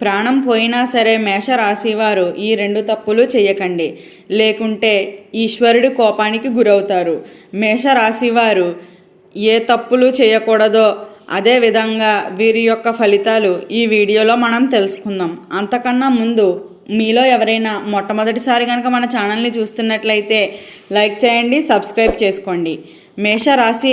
ప్రాణం పోయినా సరే మేషరాశివారు ఈ రెండు తప్పులు చేయకండి లేకుంటే ఈశ్వరుడి కోపానికి గురవుతారు. మేషరాశివారు ఏ తప్పులు చేయకూడదో అదే విధంగా వీరి యొక్క ఫలితాలు ఈ వీడియోలో మనం తెలుసుకుందాం. అంతకన్నా ముందు మీలో ఎవరైనా మొట్టమొదటిసారి కనుక మన ఛానల్ని చూస్తున్నట్లయితే లైక్ చేయండి సబ్స్క్రైబ్ చేసుకోండి. మేషరాశి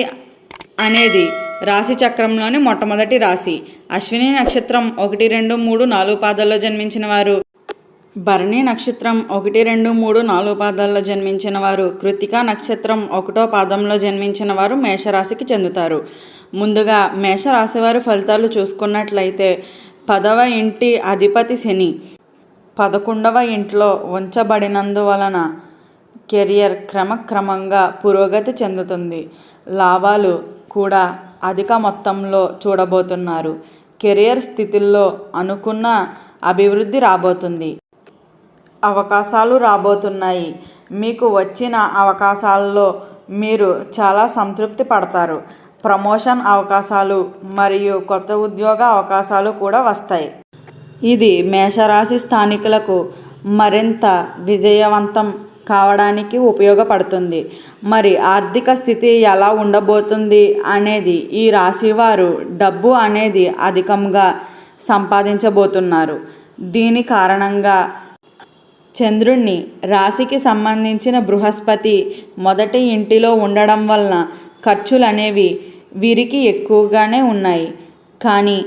అనేది రాశి చక్రంలోని మొట్టమొదటి రాశి. అశ్విని నక్షత్రం ఒకటి రెండు మూడు నాలుగు పాదాల్లో జన్మించిన వారు. భరణి నక్షత్రం ఒకటి రెండు మూడు నాలుగు పాదాల్లో జన్మించిన వారు. కృతికా నక్షత్రం ఒకటో పాదంలో జన్మించిన వారు మేషరాశికి చెందుతారు. ముందుగా మేషరాశి వారి ఫలితాలు చూసుకున్నట్లయితే పదవ ఇంటి అధిపతి శని. పదకొండవ ఇంట్లో ఉంచబడినందువలన కెరియర్ క్రమక్రమంగా పురోగతి చెందుతుంది. లాభాలు కూడా అధిక మొత్తంలో చూడబోతున్నారు. కెరియర్ స్థితిల్లో అనుకున్న అభివృద్ధి రాబోతుంది. అవకాశాలు రాబోతున్నాయి. మీకు వచ్చిన అవకాశాల్లో మీరు చాలా సంతృప్తి పడతారు. ప్రమోషన్ అవకాశాలు మరియు కొత్త ఉద్యోగ అవకాశాలు కూడా వస్తాయి. ఇది మేషరాశి స్థానికులకు మరింత విజయవంతం కావడానికి ఉపయోగపడుతుంది. మరి ఆర్థిక స్థితి ఎలా ఉండబోతుంది అనేది ఈ రాశివారు డబ్బు అనేది అధికంగా సంపాదించబోతున్నారు. దీని కారణంగా చంద్రుణ్ణి రాశికి సంబంధించిన బృహస్పతి మొదటి ఇంటిలో ఉండడం వలన ఖర్చులు అనేవి వీరికి ఎక్కువగానే ఉన్నాయి. కానీ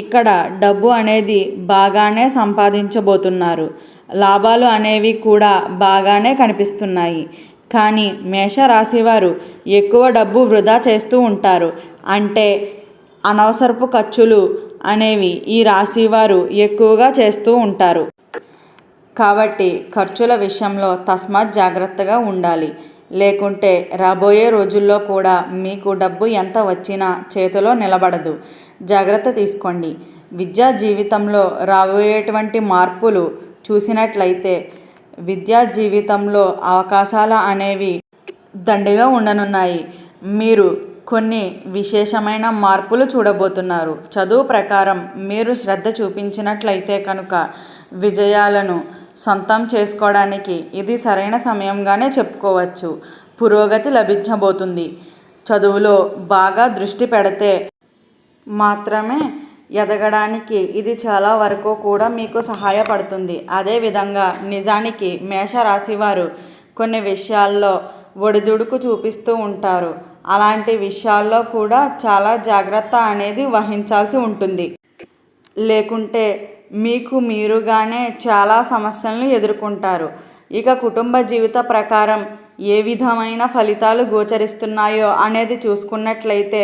ఇక్కడ డబ్బు అనేది బాగానే సంపాదించబోతున్నారు. లాభాలు అనేవి కూడా బాగానే కనిపిస్తున్నాయి. కానీ మేషరాశివారు ఎక్కువ డబ్బు వృధా చేస్తూ ఉంటారు. అంటే అనవసరపు ఖర్చులు అనేవి ఈ రాశివారు ఎక్కువగా చేస్తూ ఉంటారు. కాబట్టి ఖర్చుల విషయంలో తస్మాత్ జాగ్రత్తగా ఉండాలి. లేకుంటే రాబోయే రోజుల్లో కూడా మీకు డబ్బు ఎంత వచ్చినా చేతిలో నిలబడదు. జాగ్రత్త తీసుకోండి. విద్యా జీవితంలో రాబోయేటువంటి మార్పులు చూసినట్లయితే విద్యా జీవితంలో అవకాశాలు అనేవి దండిగా ఉండనున్నాయి. మీరు కొన్ని విశేషమైన మార్పులు చూడబోతున్నారు. చదువు ప్రకారం మీరు శ్రద్ధ చూపించినట్లయితే కనుక విజయాలను సొంతం చేసుకోవడానికి ఇది సరైన సమయంగానే చెప్పుకోవచ్చు. పురోగతి లభించబోతుంది. చదువులో బాగా దృష్టి పెడితే మాత్రమే ఎదగడానికి ఇది చాలా వరకు కూడా మీకు సహాయపడుతుంది. అదేవిధంగా నిజానికి మేషరాశి వారు కొన్ని విషయాల్లో ఒడిదుడుకు చూపిస్తూ ఉంటారు. అలాంటి విషయాల్లో కూడా చాలా జాగ్రత్త అనేది వహించాల్సి ఉంటుంది. లేకుంటే మీకు మీరుగానే చాలా సమస్యలను ఎదుర్కొంటారు. ఇక కుటుంబ జీవిత ప్రకారం ఏ విధమైన ఫలితాలు గోచరిస్తున్నాయో అనేది చూసుకున్నట్లయితే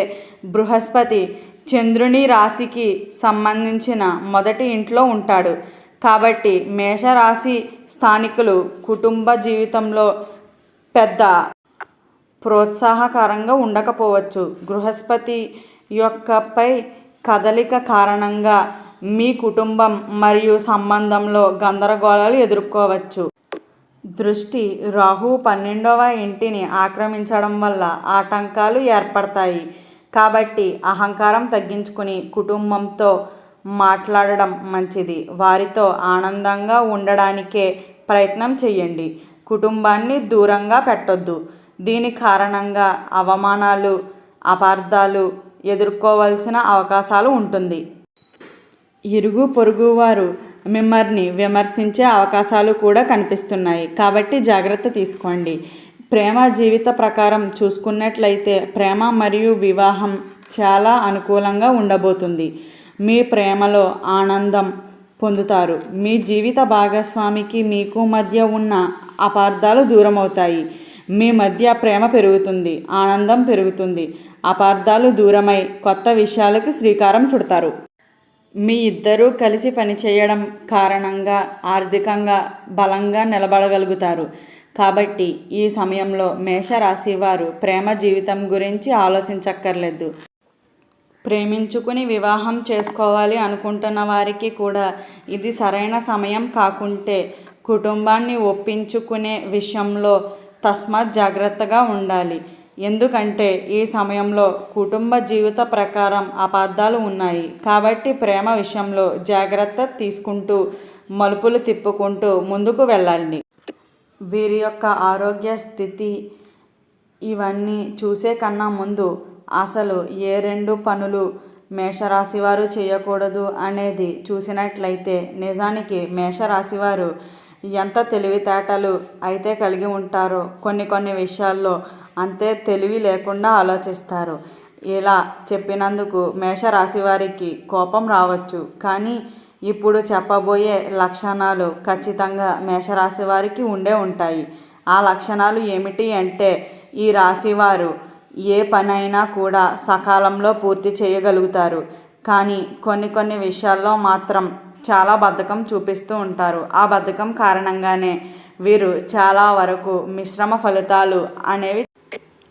బృహస్పతి చంద్రుని రాశికి సంబంధించిన మొదటి ఇంట్లో ఉంటాడు. కాబట్టి మేషరాశి స్థానికులు కుటుంబ జీవితంలో పెద్ద ప్రోత్సాహకరంగా ఉండకపోవచ్చు. బృహస్పతి యొక్కపై కదలిక కారణంగా మీ కుటుంబం మరియు సంబంధంలో గందరగోళాలు ఎదుర్కోవచ్చు. దృష్టి రాహు పన్నెండవ ఇంటిని ఆక్రమించడం వల్ల ఆటంకాలు ఏర్పడతాయి. కాబట్టి అహంకారం తగ్గించుకుని కుటుంబంతో మాట్లాడడం మంచిది. వారితో ఆనందంగా ఉండడానికే ప్రయత్నం చేయండి. కుటుంబాన్ని దూరంగా పెట్టొద్దు. దీని కారణంగా అవమానాలు అపార్థాలు ఎదుర్కోవాల్సిన అవకాశాలు ఉంటుంది. ఇరుగు పొరుగు వారు మిమ్మల్ని విమర్శించే అవకాశాలు కూడా కనిపిస్తున్నాయి. కాబట్టి జాగ్రత్త తీసుకోండి. ప్రేమ జీవిత ప్రకారం చూసుకున్నట్లయితే ప్రేమ మరియు వివాహం చాలా అనుకూలంగా ఉండబోతుంది. మీ ప్రేమలో ఆనందం పొందుతారు. మీ జీవిత భాగస్వామికి మీకు మధ్య ఉన్న అపార్థాలు దూరమవుతాయి. మీ మధ్య ప్రేమ పెరుగుతుంది ఆనందం పెరుగుతుంది. అపార్థాలు దూరమై కొత్త విషయాలకు శ్రీకారం చుడతారు. మీ ఇద్దరూ కలిసి పనిచేయడం కారణంగా ఆర్థికంగా బలంగా నిలబడగలుగుతారు. కాబట్టి ఈ సమయంలో మేషరాశి వారు ప్రేమ జీవితం గురించి ఆలోచించక్కర్లేదు. ప్రేమించుకుని వివాహం చేసుకోవాలి అనుకుంటున్న వారికి కూడా ఇది సరైన సమయం కాకుంటే కుటుంబాన్ని ఒప్పించుకునే విషయంలో తస్మాత్ జాగ్రత్తగా ఉండాలి. ఎందుకంటే ఈ సమయంలో కుటుంబ జీవిత ప్రకారం అపార్థాలు ఉన్నాయి. కాబట్టి ప్రేమ విషయంలో జాగ్రత్త తీసుకుంటూ మలుపులు తిప్పుకుంటూ ముందుకు వెళ్ళండి వీరి యొక్క ఆరోగ్య స్థితి ఇవన్నీ చూసే కన్నా ముందు అసలు ఏ రెండు పనులు మేషరాశివారు చేయకూడదు అనేది చూసినట్లయితే నిజానికి మేషరాశివారు ఎంత తెలివితేటలు అయితే కలిగి ఉంటారో కొన్ని కొన్ని విషయాల్లో అంతే తెలివి లేకుండా ఆలోచిస్తారు. ఇలా చెప్పినందుకు మేషరాశి వారికి కోపం రావచ్చు. కానీ ఇప్పుడు చెప్పబోయే లక్షణాలు ఖచ్చితంగా మేషరాశి వారికి ఉండే ఉంటాయి. ఆ లక్షణాలు ఏమిటి అంటే ఈ రాశివారు ఏ పనైనా కూడా సకాలంలో పూర్తి చేయగలుగుతారు. కానీ కొన్ని కొన్ని విషయాల్లో మాత్రం చాలా బద్ధకం చూపిస్తూ ఉంటారు. ఆ బద్ధకం కారణంగానే వీరు చాలా వరకు మిశ్రమ ఫలితాలు అనేవి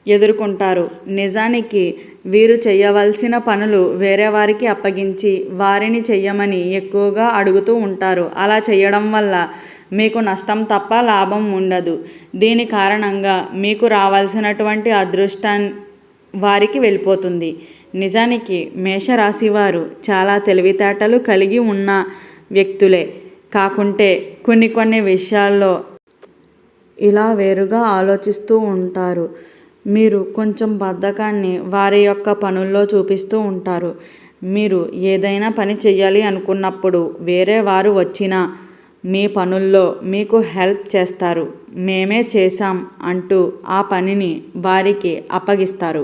ఎదుర్కొంటారు. నిజానికి వీరు చేయవలసిన పనులు వేరే వారికి అప్పగించి వారిని చెయ్యమని ఎక్కువగా అడుగుతూ ఉంటారు. అలా చేయడం వల్ల మీకు నష్టం తప్ప లాభం ఉండదు. దీని కారణంగా మీకు రావాల్సినటువంటి అదృష్టం వారికి వెళ్ళిపోతుంది. నిజానికి మేషరాశి వారు చాలా తెలివితేటలు కలిగి ఉన్న వ్యక్తులే. కాకుంటే కొన్ని కొన్ని విషయాల్లో ఇలా వేరుగా ఆలోచిస్తూ ఉంటారు. మీరు కొంచెం బద్ధకాన్ని వారి యొక్క పనుల్లో చూపిస్తూ ఉంటారు. మీరు ఏదైనా పని చేయాలి అనుకున్నప్పుడు వేరే వారు వచ్చినా మీ పనుల్లో మీకు హెల్ప్ చేస్తారు. మేమే చేశాం అంటూ ఆ పనిని వారికి అప్పగిస్తారు.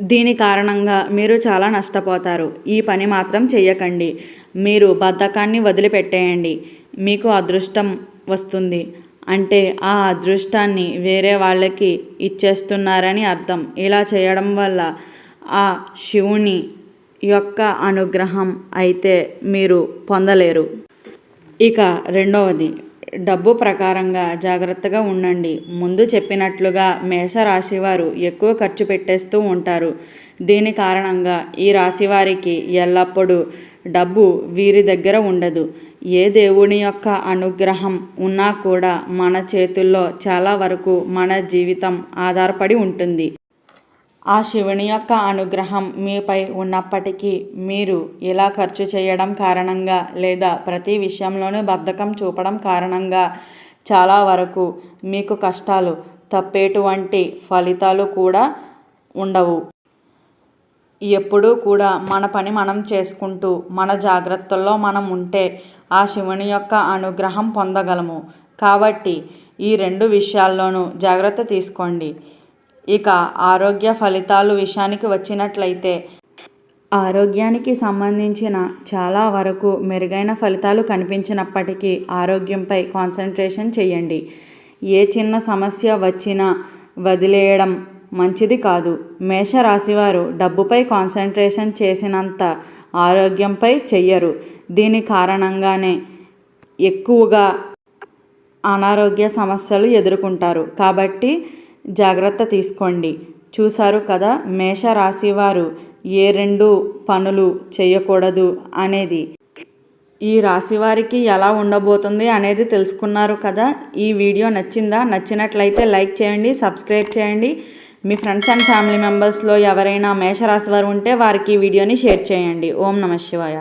దీని కారణంగా మీరు చాలా నష్టపోతారు. ఈ పని మాత్రం చేయకండి మీరు బద్ధకాన్ని వదిలిపెట్టేయండి. మీకు అదృష్టం వస్తుంది. అంటే ఆ అదృష్టాన్ని వేరే వాళ్ళకి ఇచ్చేస్తున్నారని అర్థం. ఇలా చేయడం వల్ల ఆ శివుని యొక్క అనుగ్రహం అయితే మీరు పొందలేరు. ఇక రెండవది డబ్బు ప్రకారంగా జాగ్రత్తగా ఉండండి. ముందు చెప్పినట్లుగా మేషరాశి వారు ఎక్కువ ఖర్చు పెట్టేస్తూ ఉంటారు. దీని కారణంగా ఈ రాశి వారికి ఎల్లప్పుడూ డబ్బు వీరి దగ్గర ఉండదు. ఏ దేవుని యొక్క అనుగ్రహం ఉన్నా కూడా మన చేతుల్లో చాలా వరకు మన జీవితం ఆధారపడి ఉంటుంది. ఆ శివుని యొక్క అనుగ్రహం మీపై ఉన్నప్పటికీ మీరు ఇలా ఖర్చు చేయడం కారణంగా లేదా ప్రతి విషయంలోనూ బద్ధకం చూపడం కారణంగా చాలా వరకు మీకు కష్టాలు తప్పేటువంటి ఫలితాలు కూడా ఉండవు. ఎప్పుడూ కూడా మన పని మనం చేసుకుంటూ మన జాగ్రత్తల్లో మనం ఉంటే ఆ శివుని యొక్క అనుగ్రహం పొందగలము. కాబట్టి ఈ రెండు విషయాల్లోనూ జాగ్రత్త తీసుకోండి. ఇక ఆరోగ్య ఫలితాలు విషయానికి వచ్చినట్లయితే ఆరోగ్యానికి సంబంధించిన చాలా వరకు మెరుగైన ఫలితాలు కనిపించినప్పటికీ ఆరోగ్యంపై కాన్సన్ట్రేషన్ చేయండి. ఏ చిన్న సమస్య వచ్చినా వదిలేయడం మంచిది కాదు. మేషరాశివారు డబ్బుపై కాన్సన్ట్రేషన్ చేసినంత ఆరోగ్యంపై చెయ్యరు. దీని కారణంగానే ఎక్కువగా అనారోగ్య సమస్యలు ఎదుర్కొంటారు. కాబట్టి జాగ్రత్త తీసుకోండి. చూశారు కదా మేషరాశి వారు ఏ రెండు పనులు చేయకూడదు అనేది. ఈ రాశి వారికి ఎలా ఉండబోతుంది అనేది తెలుసుకున్నారు కదా. ఈ వీడియో నచ్చిందా? నచ్చినట్లయితే లైక్ చేయండి సబ్స్క్రైబ్ చేయండి. మీ ఫ్రెండ్స్ అండ్ ఫ్యామిలీ మెంబర్స్లో ఎవరైనా మేషరాశి వారు ఉంటే వారికి ఈ వీడియోని షేర్ చేయండి. ఓం నమ శివాయ.